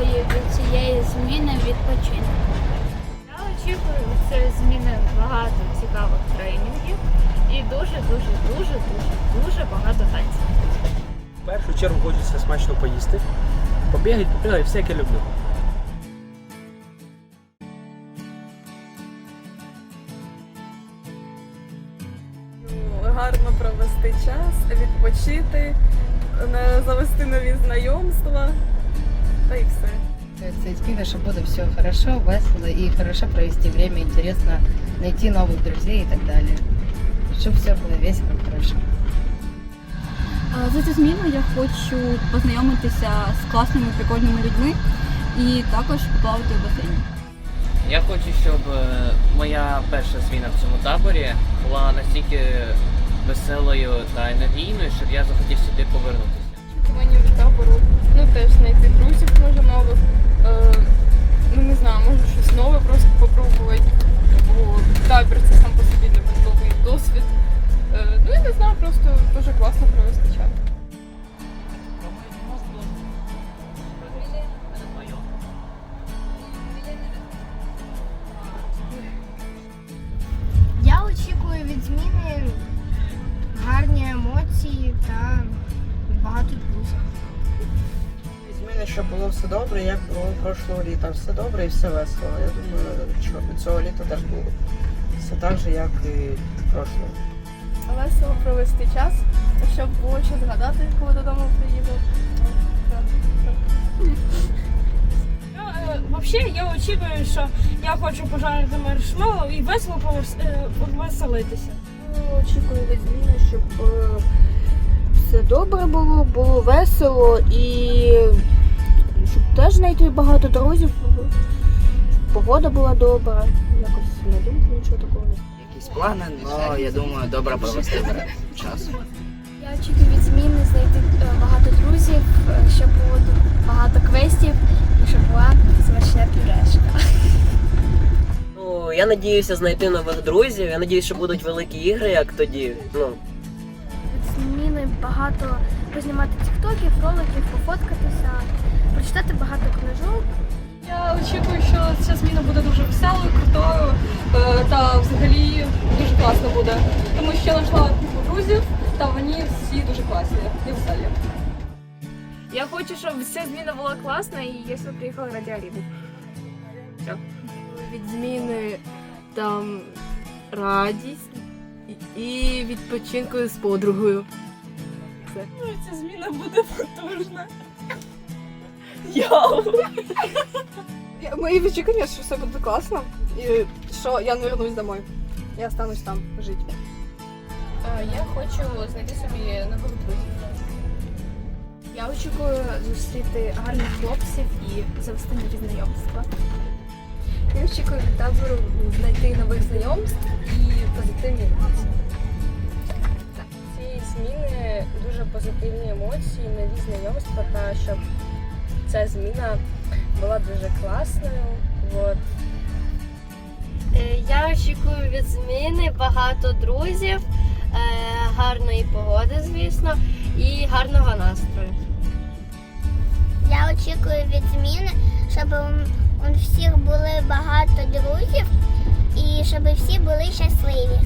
очікую від цієї зміни відпочинку. Я очікую від цієї зміни багато цікавих тренінгів і дуже, дуже, дуже, дуже, дуже багато танців. В першу чергу хочеться смачно поїсти, побігати, попригати, все яке люблю. Ну, гарно провести час, відпочити, завести нові знайомства. та й все. С Эдьминой, что будет все хорошо, весело и хорошо провести время, интересно найти новых друзей и так далее. Чтобы все было весело, хорошо. А, За цю зміну я хочу познайомитися з класними прикольними людьми і також поплавати в басейні. Я хочу, щоб е, моя перша зміна в цьому таборі була настільки веселою та енергійною, щоб я захотів сюди повернутися. Очікування від табору, ну теж знайти друзів може нових. Е, ну не знаю, може щось нове просто попробувати. Бо табір це сам по собі новий досвід. Е, ну і не знаю, просто дуже класно провести час. Я очікую від зміни гарні емоції та багато друзів. Зміни, щоб було все добре, як було прошлого літа. Все добре і все весело. Я думаю, що цього літа теж було все так же, як і прошлого. Весело провести час, щоб було що згадати, коли додому приїду. Взагалі, я очікую, що я хочу пожарити маршмеллоу і весело повес- е, повеселитися. Очікую від зміни, щоб е, все добре було, було весело і щоб теж знайти багато друзів. Погода була добра. Якось не думаю, нічого такого не Якісь плани, але я думаю, добре провести час. Я очікую від зміни знайти е, багато друзів, е, щоб було багато квестів і щоб була смачна пюрешка. Ну, я надіюся знайти нових друзів. Я надіюся, що будуть великі ігри, як тоді. Ну, багато познімати тіктоків, роликів, пофоткатися, прочитати багато книжок. Я очікую, що ця зміна буде дуже веселою, крутою е, та взагалі дуже класно буде. Тому що я знайшла друзів, та вони всі дуже класні і веселі. Я хочу, щоб вся зміна була класна і я сюди приїхала раді Аліни. від зміни там радість і відпочинку з подругою. Ця зміна буде потужна. Йоу! Мої очікування, що все буде класно і що я не вернусь домой. Я останусь там жити. Я хочу знайти собі нових друзів. Я очікую зустріти гарних хлопців і завести нові знайомства. Я очікую від табору знайти нових знайомств і позитивні емоції. Позитивні емоції, нові знайомства та щоб ця зміна була дуже класною. От. Е, Я очікую від зміни багато друзів, е, гарної погоди, звісно, і гарного настрою. Я очікую від зміни, щоб у, у всіх були багато друзів і щоб всі були щасливі.